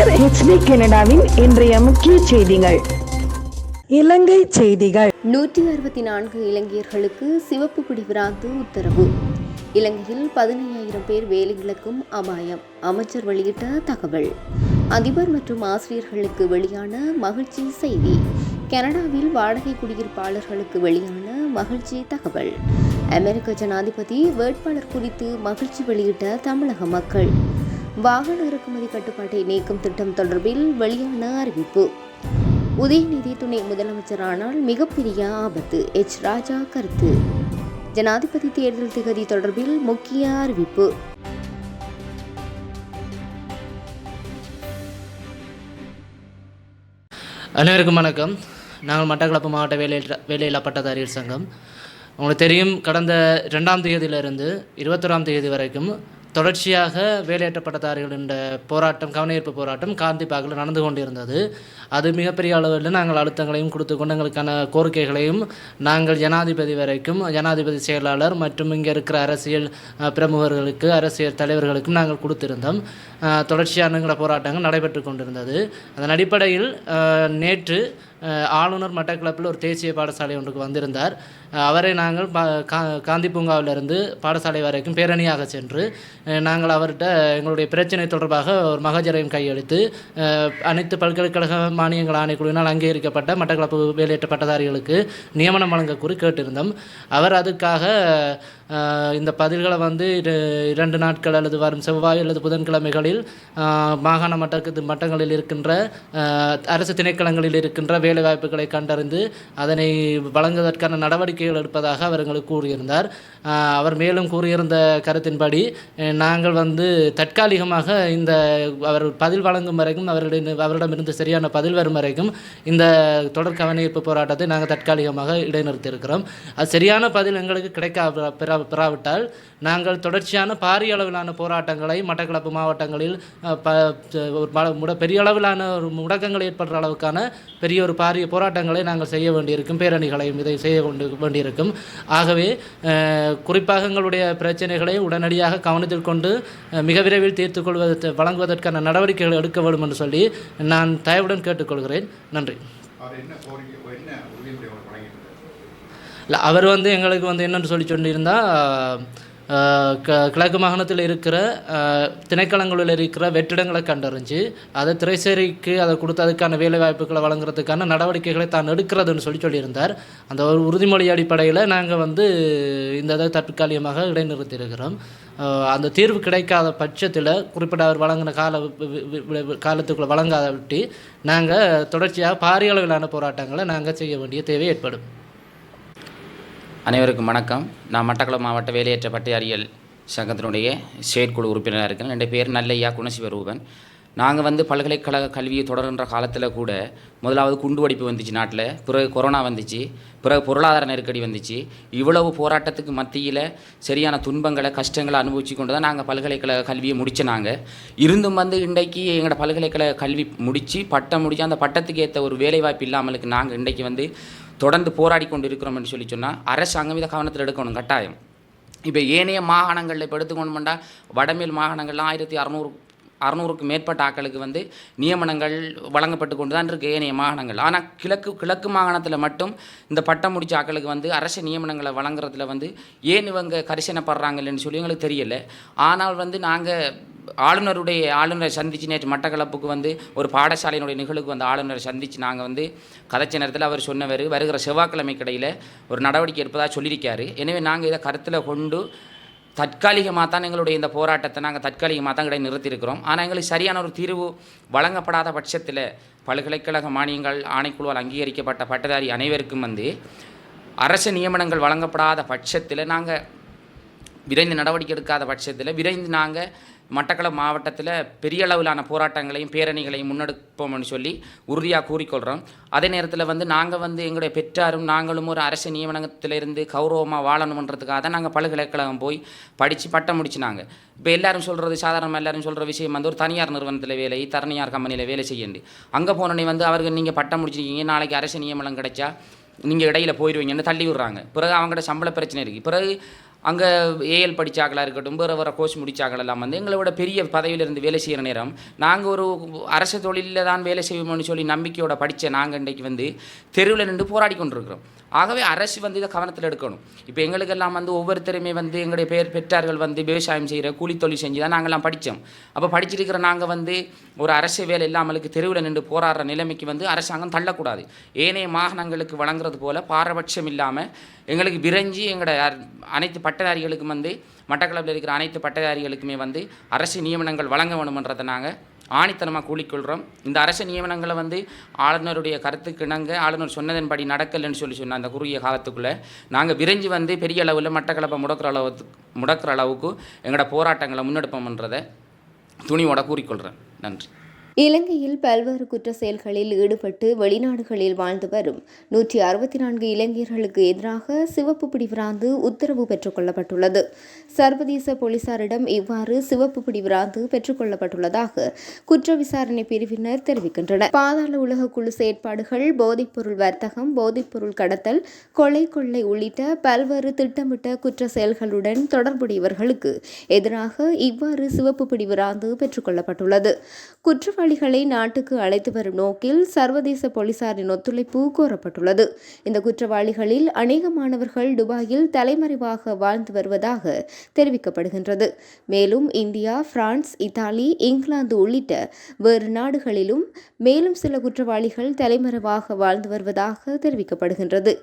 கதிர் HD கனடாவின் இன்றைய முக்கிய செய்திகள். இலங்கை செய்திகள். நூற்றி அறுபத்தி நான்கு இலங்கையர்களுக்கு சிவப்பு பிடி பிராந்து உத்தரவு. இலங்கையில் பதினையாயிரம் பேர் வேலையிழக்கும் அபாயம் அமைச்சர் வெளியிட்ட தகவல். அதிபர் மற்றும் ஆசிரியர்களுக்கு வெளியான மகிழ்ச்சி செய்தி. கனடாவில் வாடகை குடியிருப்பாளர்களுக்கு வெளியான மகிழ்ச்சி தகவல். அமெரிக்க ஜனாதிபதி வேட்பாளர் குறித்து மகிழ்ச்சி வெளியிட்ட தமிழக மக்கள். வாகன இறக்குமதி கட்டுப்பாட்டை நீக்கும் திட்டம் தொடர்பில் வெளியான அறிவிப்பு. உதயநிதி துணை முதலமைச்சரானால் மிகப்பெரிய ஆபத்து. எச். ராஜா கருத்து. ஜனாதிபதி தேர்தல் திகதி தொடர்பில் முக்கிய அறிவிப்பு. அனைவருக்கும் வணக்கம். நாங்கள் மட்டக்களப்பு மாவட்ட வேலையில்லா வேலையில்லா பட்டதாரிகள் சங்கம். உங்களுக்கு தெரியும் கடந்த ரெண்டாம் தேதியிலிருந்து இருபத்தொராம் தேதி வரைக்கும் தொடர்ச்சியாக வேலையேற்றப்பட்டதாரிகள் என்ற போராட்டம் கவனஈர்ப்பு போராட்டம் காந்திபாக்கில் நடந்து கொண்டிருந்தது. அது மிகப்பெரிய அளவில் நாங்கள் அழுத்தங்களையும் கொடுத்து கொண்டு எங்களுக்கான கோரிக்கைகளையும் நாங்கள் ஜனாதிபதி வரைக்கும் ஜனாதிபதி செயலாளர் மற்றும் இங்கே இருக்கிற அரசியல் பிரமுகர்களுக்கு அரசியல் தலைவர்களுக்கும் நாங்கள் கொடுத்திருந்தோம். அஹ், தொடர்ச்சியான போராட்டங்கள் நடைபெற்று கொண்டிருந்தது. அதன் அடிப்படையில் நேற்று ஆளுநர் மட்டக்களப்பில் ஒரு தேசிய பாடசாலை ஒன்றுக்கு வந்திருந்தார். அவரை நாங்கள் பா கா காந்தி பூங்காவிலிருந்து பாடசாலை வரைக்கும் பேரணியாக சென்று நாங்கள் அவர்கிட்ட எங்களுடைய பிரச்சனை தொடர்பாக ஒரு மகஜரையும் கையெழுத்து அனைத்து பல்கலைக்கழக மானியங்கள் ஆணைக்குழுவினால் அங்கீகரிக்கப்பட்ட மட்டக்களப்பு வேலையற்ற பட்டதாரிகளுக்கு நியமனம் வழங்கக்கூறி கேட்டிருந்தோம். அவர் அதுக்காக இந்த பதில்களை வந்து இரண்டு நாட்கள் அல்லது வரும் செவ்வாய் அல்லது புதன்கிழமைகளில் மாகாண மட்டத்து மட்டங்களில் இருக்கின்ற அரசு திணைக்களங்களில் இருக்கின்ற வேலைவாய்ப்புகளை கண்டறிந்து அதனை வழங்குவதற்கான நடவடிக்கை நடவடிக்கைகள் எடுப்பதாக அவர் எங்களுக்கு கூறியிருந்தார் அவர் மேலும் கூறியிருந்த கருத்தின்படி நாங்கள் வந்து தற்காலிகமாக இந்த அவர் பதில் வழங்கும் வரைக்கும் அவரிடம் அவரிடமிருந்து சரியான பதில் வரும் வரைக்கும் இந்த தொடர் கவனிப்பு போராட்டத்தை நாங்கள் தற்காலிகமாக இடைநிறுத்தியிருக்கிறோம். அது சரியான பதில் எங்களுக்கு கிடைக்கா பெறாவிட்டால் நாங்கள் தொடர்ச்சியான பாரிய அளவிலான போராட்டங்களை மட்டக்களப்பு மாவட்டங்களில் ப பல- முட பெரிய அளவிலான ஒரு முடக்கங்கள் ஏற்படுற அளவுக்கான பெரிய ஒரு பாரிய போராட்டங்களை நாங்கள் செய்ய வேண்டியிருக்கும். பேரணிகளையும் இதை செய்ய கொண்டு வேண்டியிருக்கும் ஆகவே குறிப்பாக எங்களுடைய பிரச்சனைகளை உடனடியாக கவனத்தில் கொண்டு மிக விரைவில் தீர்த்துக் கொள்வதற்கு வழங்குவதற்கான நடவடிக்கைகள் எடுக்க வேண்டும் என்று சொல்லி நான் தயவுடன் கேட்டுக்கொள்கிறேன். நன்றி. இல்லை அவர் வந்து எங்களுக்கு வந்து என்னென்னு சொல்லி சொல்லியிருந்தால் க கிழக்கு மாகாணத்தில் இருக்கிற திணைக்களங்களில் இருக்கிற வெற்றிடங்களை கண்டறிஞ்சு அதை திரைசேரிக்கு அதை கொடுத்து அதுக்கான வேலை வாய்ப்புகளை வழங்குறதுக்கான நடவடிக்கைகளை தான் எடுக்கிறதுன்னு சொல்லி சொல்லியிருந்தார். அந்த ஒரு உறுதிமொழி அடிப்படையில் நாங்கள் வந்து இந்த இதை தற்காலிகமாக இடைநிறுத்தியிருக்கிறோம். அந்த தீர்வு கிடைக்காத பட்சத்தில் குறிப்பிட்ட அவர் வழங்கின கால வி- காலத்துக்குள்ளே வழங்காத விட்டு நாங்கள் தொடர்ச்சியாக பாரிய அளவிலான போராட்டங்களை நாங்கள் செய்ய வேண்டிய தேவை ஏற்படும். அனைவருக்கும் வணக்கம். நான் மட்டக்களப்பு மாவட்ட வேலையற்ற பட்டியாரியல் சங்கத்தினுடைய செயற்குழு உறுப்பினராக இருக்கேன் என்னுடைய பேர் நல்லையா குணசிவரூபன். நாங்கள் வந்து பல்கலைக்கழக கல்வியை தொடர்கின்ற காலத்தில் கூட முதலாவது குண்டு வடிப்பு வந்துச்சு நாட்டில் பிறகு கொரோனா வந்துச்சு பிறகு பொருளாதார நெருக்கடி வந்துச்சு. இவ்வளவு போராட்டத்துக்கு மத்தியில் சரியான துன்பங்களை கஷ்டங்களை அனுபவிச்சு கொண்டு தான் நாங்கள் பல்கலைக்கழக கல்வியை முடிச்ச நாங்கள் இருந்தும் வந்து இன்றைக்கு எங்களோட பல்கலைக்கழக கல்வி முடித்து பட்டம் முடிச்சு அந்த பட்டத்துக்கு ஏற்ற ஒரு வேலைவாய்ப்பு இல்லாமலுக்கு நாங்கள் இன்றைக்கு வந்து தொடர்ந்து போராடி கொண்டு இருக்கிறோம்னு சொல்லி சொன்னால் அரசாங்கம் இதை கவனத்தில் எடுக்கணும் கட்டாயம். இப்போ ஏனைய மாகாணங்களில் இப்போ எடுத்துக்கொண்டோம்னா வடமேல் மாகாணங்கள்லாம் ஆயிரத்தி அறநூறு அறநூறுக்கு மேற்பட்ட ஆட்களுக்கு வந்து நியமனங்கள் வழங்கப்பட்டு கொண்டு தான் இருக்குது ஏனைய மாகாணங்கள். ஆனால் கிழக்கு கிழக்கு மாகாணத்தில் மட்டும் இந்த பட்டம் முடிச்ச ஆட்களுக்கு வந்து அரசு நியமனங்களை வழங்குறதுல வந்து ஏன் இவங்க கரிசனப்படுறாங்கன்னு சொல்லி எங்களுக்கு தெரியல. ஆனால் வந்து நாங்கள் ஆளுநருடைய ஆளுநரை சந்தித்து நேற்று மட்டக்களப்புக்கு வந்து ஒரு பாடசாலையினுடைய நிகழ்வுக்கு வந்து ஆளுநரை சந்தித்து நாங்கள் வந்து கதைச்ச நேரத்தில் அவர் சொன்னவர் வருகிற செவ்வாய்க்கிழமை கடையில் ஒரு நடவடிக்கை எடுப்பதாக சொல்லியிருக்காரு. எனவே நாங்கள் இதை கருத்தில் கொண்டு தற்காலிகமாக தான் எங்களுடைய இந்த போராட்டத்தை நாங்கள் தற்காலிகமாக தான் கிடையாது நிறுத்தியிருக்கிறோம். ஆனால் எங்களுக்கு சரியான ஒரு தீர்வு வழங்கப்படாத பட்சத்தில் பல்கலைக்கழக மானியங்கள் ஆணைக்குழுவால் அங்கீகரிக்கப்பட்ட பட்டதாரி அனைவருக்கும் வந்து அரசு நியமனங்கள் வழங்கப்படாத பட்சத்தில் நாங்கள் விரைந்து நடவடிக்கை எடுக்காத பட்சத்தில் விரைந்து நாங்கள் மட்டக்களப்பு மாவட்டத்தில் பெரிய அளவிலான போராட்டங்களையும் பேரணிகளையும் முன்னெடுப்போம்னு சொல்லி உறுதியாக கூறிக்கொள்கிறோம் அதே நேரத்தில் வந்து நாங்கள் வந்து எங்களுடைய பெற்றாரும் நாங்களும் ஒரு அரசு நியமனத்திலிருந்து கௌரவமாக வாழணுன்றதுக்காக தான் நாங்கள் பல்கலைக்கழகம் போய் படித்து பட்டம் முடிச்சினாங்க. இப்போ எல்லாரும் சொல்கிறது சாதாரணமாக எல்லாரும் சொல்கிற விஷயம் வந்து ஒரு தனியார் நிறுவனத்தில் வேலை தனியார் கம்பெனியில் வேலை செய்யண்டு. அங்கே போனோடனே வந்து அவர்கள் நீங்கள் பட்டம் முடிச்சிருக்கீங்க நாளைக்கு அரசு நியமனம் கிடைச்சா நீங்கள் இடையில் போயிடுவீங்கன்னு தள்ளி விடுறாங்க. பிறகு அவங்களோட சம்பள பிரச்சனை இருக்குது பிறகு அங்கே ஏஎல் படித்தாக்களாக இருக்கட்டும் வேறு வேறு கோர்ஸ் முடித்தாக்கள் எல்லாம் வந்து எங்களை விட பெரிய பதவியிலிருந்து வேலை செய்கிற நேரம். நாங்கள் ஒரு அரசு தொழிலில் தான் வேலை செய்வோம்னு சொல்லி நம்பிக்கையோட படித்த நாங்கள் இன்றைக்கு வந்து தெருவில் நின்று போராடி கொண்டிருக்கிறோம். ஆகவே அரசு வந்து இதை கவனத்தில் எடுக்கணும். இப்போ எங்களுக்கெல்லாம் வந்து ஒவ்வொருத்தருமே வந்து எங்களுடைய பேர் பெற்றார்கள் வந்து விவசாயம் செய்கிற கூலி தொழில் செஞ்சு தான் நாங்கள்லாம் படித்தோம் அப்போ படிச்சிருக்கிற நாங்கள் வந்து ஒரு அரசு வேலை இல்லாமலுக்கு தெருவில் நின்று போராடுற நிலைமைக்கு வந்து அரசாங்கம் தள்ளக்கூடாது. ஏனைய மாகாணங்களுக்கு வழங்குறது போல பாரபட்சம் இல்லாமல் எங்களுக்கு விரைஞ்சி எங்களோட அனைத்து பட்டதாரிகளுக்கும் வந்து மட்டக்களப்பில் இருக்கிற அனைத்து பட்டதாரிகளுக்குமே வந்து அரசு நியமனங்கள் வழங்க வேணுமன்றதை நாங்கள் ஆணித்தனமாக கூலிக்கொள்கிறோம் இந்த அரசு நியமனங்களை வந்து ஆளுநருடைய கருத்துக்கு இணங்க ஆளுநர் சொன்னதன்படி நடக்கலைன்னு சொல்லி சொன்ன அந்த குறுகிய காலத்துக்குள்ளே நாங்கள் விரைஞ்சு வந்து பெரிய அளவில் மட்டக்களப்பை முடக்கிற அளவுக்கு முடக்கிற அளவுக்கு எங்களோட போராட்டங்களை முன்னெடுப்போம்ன்றதை துணிவோட கூறிக்கொள்கிறேன் நன்றி. இலங்கையில் பல்வேறு குற்ற செயல்களில் ஈடுபட்டு வெளிநாடுகளில் வாழ்ந்து வரும் நூற்றி அறுபத்தி நான்கு இளைஞர்களுக்கு எதிராக சிவப்பு பிடிவிராந்து உத்தரவு பெற்றுக் கொள்ளப்பட்டுள்ளது. சர்வதேச போலீசாரிடம் இவ்வாறு சிவப்பு பிடிவிராந்து பெற்றுக்கொள்ளப்பட்டுள்ளதாக பெற்றுக் கொள்ளப்பட்டுள்ளதாக குற்ற விசாரணை பிரிவினர் தெரிவிக்கின்றனர். பாதாள உலக குழு செயற்பாடுகள் போதைப்பொருள் வர்த்தகம் போதைப்பொருள் கடத்தல் கொலை கொள்ளை உள்ளிட்ட பல்வேறு திட்டமிட்ட குற்ற செயல்களுடன் தொடர்புடையவர்களுக்கு எதிராக இவ்வாறு சிவப்பு பிடிவிராந்து பெற்றுக்கொள்ளப்பட்டுள்ளது பெற்றுக் கொள்ளப்பட்டுள்ளது. குற்றவாளிகளை நாட்டுக்கு அழைத்து வரும் நோக்கில் சர்வதேச போலீசாரின் ஒத்துழைப்பு கோரப்பட்டுள்ளது. இந்த குற்றவாளிகளில் அநேகமானவர்கள் துபாயில் தலைமறைவாக வாழ்ந்து வருவதாக தெரிவிக்கப்படுகின்றது. மேலும் இந்தியா பிரான்ஸ் இத்தாலி இங்கிலாந்து உள்ளிட்ட வேறு நாடுகளிலும் மேலும் சில குற்றவாளிகள் தலைமறைவாக வாழ்ந்து வருவதாக தெரிவிக்கப்படுகின்றது.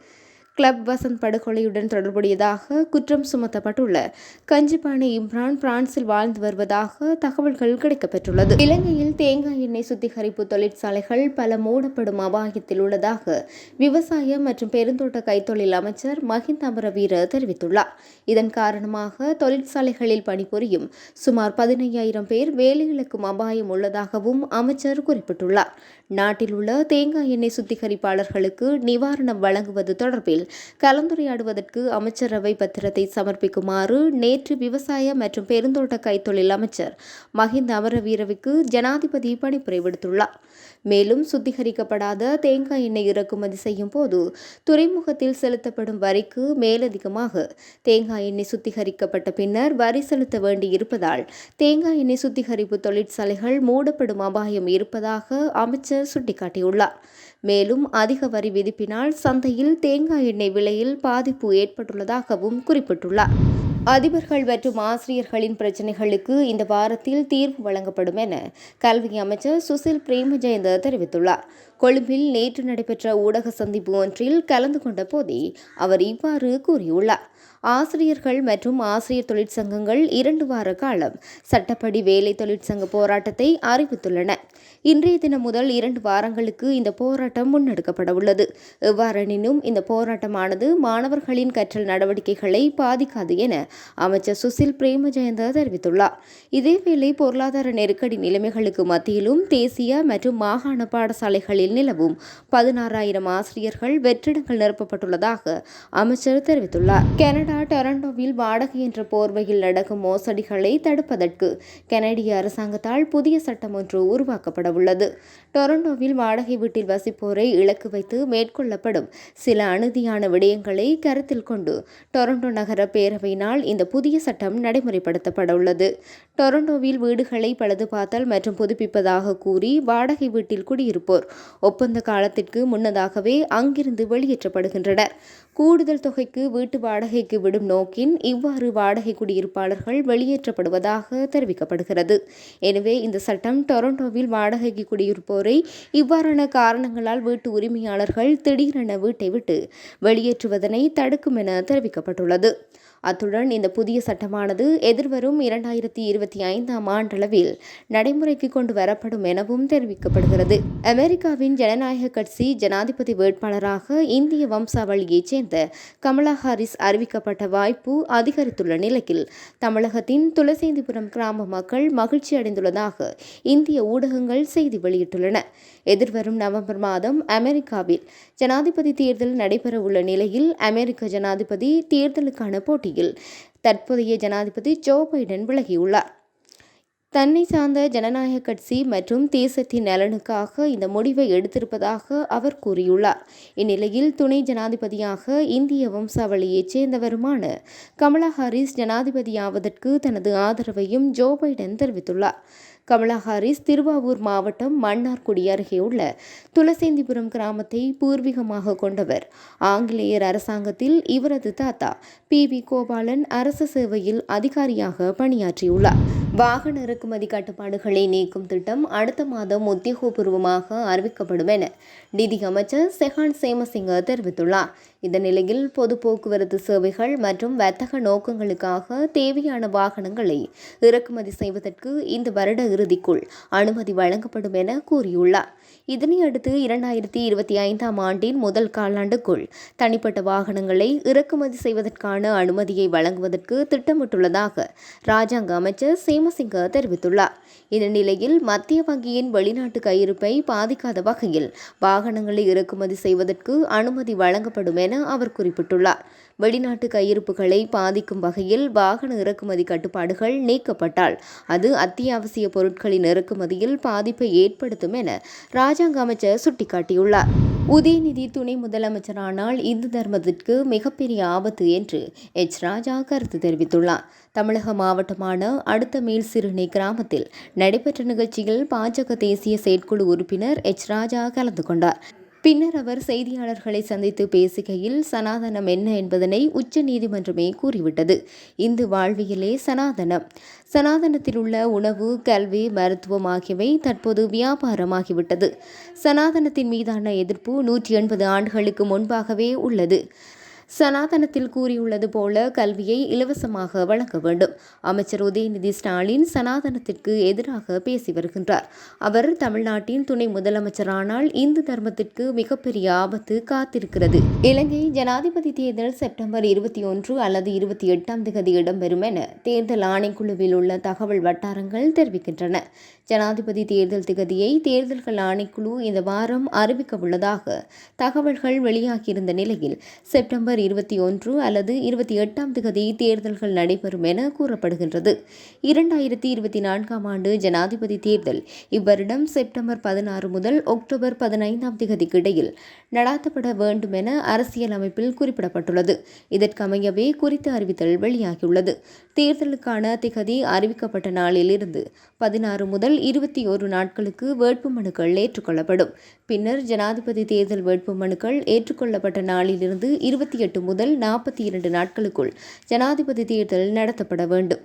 கிளப் வசந்த் படுகொலையுடன் தொடர்புடையதாக குற்றம் சுமத்தப்பட்டுள்ள கஞ்சிபாணி இம்ரான் பிரான்சில் வாழ்ந்து வருவதாக தகவல்கள் கிடைக்கப்பெற்றுள்ளது. இலங்கையில் தேங்காய் எண்ணெய் சுத்திகரிப்பு தொழிற்சாலைகள் பல மூடப்படும் அபாயத்தில் உள்ளதாக விவசாய மற்றும் பெருந்தோட்ட கைத்தொழில் அமைச்சர் மஹிந்த அமரவீர தெரிவித்துள்ளார். இதன் காரணமாக தொழிற்சாலைகளில் பணிபுரியும் சுமார் பதினையாயிரம் பேர் வேலையிழக்கும் அபாயம் உள்ளதாகவும் அமைச்சர் குறிப்பிட்டுள்ளார். நாட்டில் உள்ள தேங்காய் எண்ணெய் சுத்திகரிப்பாளர்களுக்கு நிவாரணம் வழங்குவது தொடர்பில் கலந்துரையாடுவதற்கு அமைச்சரவை பத்திரத்தை சமர்ப்பிக்குமாறு நேற்று விவசாய மற்றும் பெருந்தோட்ட கைத்தொழில் அமைச்சர் மஹிந்த அமரவீரவுக்கு ஜனாதிபதி பணிப்புரை விடுத்துள்ளார். மேலும் சுத்திகரிக்கப்படாத தேங்காய் எண்ணெய் இறக்குமதி செய்யும் போது துறைமுகத்தில் செலுத்தப்படும் வரிக்கு மேலதிகமாக தேங்காய் எண்ணெய் சுத்திகரிக்கப்பட்ட பின்னர் வரி செலுத்த வேண்டியிருப்பதால் தேங்காய் எண்ணெய் சுத்திகரிப்பு தொழிற்சாலைகள் மூடப்படும் அபாயம் இருப்பதாக அமைச்சர் சுட்டிக்காட்டியுள்ளார். மேலும் அதிக வரி விதிப்பினால் சந்தையில் தேங்காய் எண்ணெய் விலையில் பாதிப்பு ஏற்பட்டுள்ளதாகவும் குறிப்பிட்டுள்ளார். அதிபர்கள் மற்றும் ஆசிரியர்களின் பிரச்சினைகளுக்கு இந்த வாரத்தில் தீர்வு வழங்கப்படும் என கல்வி அமைச்சர் சுசில் பிரேமஜெயந்த தெரிவித்துள்ளார். கொழும்பில் நேற்று நடைபெற்ற ஊடக சந்திப்பு ஒன்றில் கலந்து கொண்ட போதே அவர் இவ்வாறு கூறியுள்ளார். ஆசிரியர்கள் மற்றும் ஆசிரியர் தொழிற்சங்கங்கள் இரண்டு வார காலம் சட்டப்படி வேலை தொழிற்சங்க போராட்டத்தை அறிவித்துள்ளன. இன்றைய தினம் முதல் இரண்டு வாரங்களுக்கு இந்த போராட்டம் முன்னெடுக்கப்பட உள்ளது எவ்வாறெனினும் இந்த போராட்டமானது மாணவர்களின் கற்றல் நடவடிக்கைகளை பாதிக்காது என அமைச்சர் சுசில் பிரேமஜெயந்த தெரிவித்துள்ளார். இதேவேளை பொருளாதார நெருக்கடி நிலைமைகளுக்கு மத்தியிலும் தேசிய மற்றும் மாகாண பாடசாலைகளில் நிலவும் பதினாறாயிரம் ஆசிரியர்கள் வெற்றிடங்கள் நிரப்பப்பட்டுள்ளதாக அமைச்சர் தெரிவித்துள்ளார். கனடா டொரண்டோவில் வாடகை என்ற போர்வையில் நடக்கும் மோசடிகளை தடுப்பதற்கு கனடிய அரசாங்கத்தால் புதிய சட்டம் ஒன்று உருவாக்கப்பட உள்ளது டொரண்டோவில் வாடகை வீட்டில் வசிப்போரை இலக்கு வைத்து மேற்கொள்ளப்படும் சில அனுதியான விடயங்களை கருத்தில் கொண்டு டொரண்டோ நகர பேரவையினால் இந்த புதிய சட்டம் நடைமுறைப்படுத்தப்பட உள்ளது டொரண்டோவில் வீடுகளை பழுதுபார்த்தல் மற்றும் புதுப்பிப்பதாக கூறி வாடகை வீட்டில் குடியிருப்போர் ஒப்பந்த காலத்திற்கு முன்னதாகவே அங்கிருந்து வெளியேற்றப்படுகின்றனர். கூடுதல் தொகைக்கு வீட்டு வாடகைக்கு விடும் நோக்கின் இவ்வாறு வாடகை குடியிருப்பாளர்கள் வெளியேற்றப்படுவதாக தெரிவிக்கப்படுகிறது. எனவே இந்த சட்டம் டொரண்டோவில் வாடகைக்கு குடியிருப்போரை இவ்வாறான காரணங்களால் வீட்டு உரிமையாளர்கள் திடீரென வீட்டை விட்டு வெளியேற்றுவதனை தடுக்கும் என தெரிவிக்கப்பட்டுள்ளது. அத்துடன் இந்த புதிய சட்டமானது எதிர்வரும் இரண்டாயிரத்தி இருபத்தி ஐந்தாம் ஆண்டளவில் நடைமுறைக்கு கொண்டு வரப்படும் எனவும் தெரிவிக்கப்படுகிறது. அமெரிக்காவின் ஜனநாயக கட்சி ஜனாதிபதி வேட்பாளராக இந்திய வம்சாவளியைச் சேர்ந்த கமலா ஹாரிஸ் அறிவிக்கப்பட்ட வாய்ப்பு அதிகரித்துள்ள நிலையில் தமிழகத்தின் துளசேந்திபுரம் கிராம மக்கள் மகிழ்ச்சி அடைந்துள்ளதாக இந்திய ஊடகங்கள் செய்தி வெளியிட்டுள்ளன. எதிர்வரும் நவம்பர் மாதம் அமெரிக்காவில் ஜனாதிபதி தேர்தல் நடைபெறவுள்ள நிலையில் அமெரிக்க ஜனாதிபதி தேர்தலுக்கான போட்டி போட்டியில் தற்போதைய ஜனாதிபதி ஜோ பைடன் விலகியுள்ளார். தன்னை சார்ந்த ஜனநாயக கட்சி மற்றும் தேசத்தின் நலனுக்காக இந்த முடிவை எடுத்திருப்பதாக அவர் கூறியுள்ளார். இந்நிலையில் துணை ஜனாதிபதியாக இந்திய வம்சாவளியைச் சேர்ந்தவருமான கமலா ஹாரிஸ் ஜனாதிபதியாவதற்கு தனது ஆதரவையும் ஜோ பைடன் தெரிவித்துள்ளார். கமலா ஹாரிஸ் திருவாவூர் மாவட்டம் மன்னார்குடி அருகே உள்ள துளசேந்திபுரம் கிராமத்தை பூர்வீகமாக கொண்டவர். ஆங்கிலேயர் அரசாங்கத்தில் இவரது தாத்தா பி. வி. கோபாலன் அரசு சேவையில் அதிகாரியாக பணியாற்றியுள்ளார். வாகன இறக்குமதி கட்டுப்பாடுகளை நீக்கும் திட்டம் அடுத்த மாதம் உத்தியோகபூர்வமாக அறிவிக்கப்படும் என நிதி அமைச்சர் செஹான் சேமசிங்க தெரிவித்துள்ளார். இந்த நிலையில் பொது போக்குவரத்து சேவைகள் மற்றும் வர்த்தக நோக்கங்களுக்காக தேவையான வாகனங்களை இறக்குமதி செய்வதற்கு இந்த வருட இறுதிக்குள் அனுமதி வழங்கப்படும் என கூறியுள்ளார். இதனையடுத்து இரண்டாயிரத்தி இருபத்தி ஐந்தாம் ஆண்டின் முதல் காலாண்டுக்குள் தனிப்பட்ட வாகனங்களை இறக்குமதி செய்வதற்கான அனுமதியை வழங்குவதற்கு திட்டமிட்டுள்ளதாக ராஜாங்க அமைச்சர் சேமசிங்க தெரிவித்துள்ளார். இந்த நிலையில் மத்திய வங்கியின் வெளிநாட்டு கையிருப்பை பாதிக்காத வகையில் வாகனங்களை இறக்குமதி செய்வதற்கு அனுமதி வழங்கப்படும் என அவர் குறிப்பிட்டுள்ளார். வெளிநாட்டு கையிருப்புகளை பாதிக்கும் வகையில் வாகன இறக்குமதி கட்டுப்பாடுகள் நீக்கப்பட்டால் அது அத்தியாவசிய பொருட்களின் இறக்குமதியில் பாதிப்பை ஏற்படுத்தும் என ராஜாங்க அமைச்சர் சுட்டிக்காட்டியுள்ளார். உதயநிதி துணை முதலமைச்சரானால் இந்து தர்மத்திற்கு மிகப்பெரிய ஆபத்து என்று எச். ராஜா கருத்து தெரிவித்துள்ளார். தமிழக மாவட்டமான அடுத்த மேல்சிறுனை கிராமத்தில் நடைபெற்ற நிகழ்ச்சியில் பாஜக தேசிய செயற்குழு உறுப்பினர் எச். ராஜா கலந்து கொண்டார். பின்னர் அவர் செய்தியாளர்களை சந்தித்து பேசுகையில் சனாதனம் என்ன என்பதனை உச்ச நீதிமன்றமே கூறிவிட்டது. இந்து வாழ்வியலே சனாதனம். சனாதனத்தில் உள்ள உணவு கல்வி மருத்துவம் ஆகியவை தற்போது வியாபாரமாகிவிட்டது. சனாதனத்தின் மீதான எதிர்ப்பு நூற்றி எண்பது ஆண்டுகளுக்கு முன்பாகவே உள்ளது. சனாதனத்தில் கூறியுள்ளது போல கல்வியை இலவசமாக வழங்க வேண்டும். அமைச்சர் உதயநிதி ஸ்டாலின் சனாதனத்திற்கு எதிராக பேசி வருகின்றார். அவர் தமிழ்நாட்டின் துணை முதலமைச்சரானால் இந்து தர்மத்திற்கு மிகப்பெரிய ஆபத்து காத்திருக்கிறது. இலங்கை ஜனாதிபதி தேர்தல் செப்டம்பர் இருபத்தி ஒன்று அல்லது இருபத்தி எட்டாம் தேதி இடம்பெறும் என தேர்தல் ஆணைக்குழுவில் உள்ள தகவல் வட்டாரங்கள் தெரிவிக்கின்றன. ஜனாதிபதி தேர்தல் திகதியை தேர்தல்கள் ஆணைக்குழு இந்த வாரம் அறிவிக்க உள்ளதாக தகவல்கள் வெளியாகியிருந்த நிலையில் செப்டம்பர் இருபத்தி ஒன்று அல்லது இருபத்தி எட்டாம் திகதி தேர்தல்கள் நடைபெறும் என கூறப்படுகின்றது. இரண்டாயிரத்தி இருபத்தி நான்காம் ஆண்டு ஜனாதிபதி தேர்தல் இவ்வருடம் செப்டம்பர் பதினாறு முதல் அக்டோபர் பதினைந்தாம் திகதிக்கு இடையில் நடாத்தப்பட வேண்டும் என அரசியல் அமைப்பில் குறிப்பிடப்பட்டுள்ளது. இதற்கமையவே குறித்த அறிவித்தல் வெளியாகியுள்ளது. தேர்தலுக்கான திகதி அறிவிக்கப்பட்ட நாளிலிருந்து பதினாறு முதல் இருபத்தி ஒரு நாட்களுக்கு வேட்புமனுக்கள் ஏற்றுக்கொள்ளப்படும். பின்னர் ஜனாதிபதி தேர்தல் வேட்புமனுக்கள் ஏற்றுக்கொள்ளப்பட்ட நாளிலிருந்து இருபத்தி எட்டு முதல் நாற்பத்தி இரண்டு நாட்களுக்குள் ஜனாதிபதி தேர்தல் நடத்தப்பட வேண்டும்.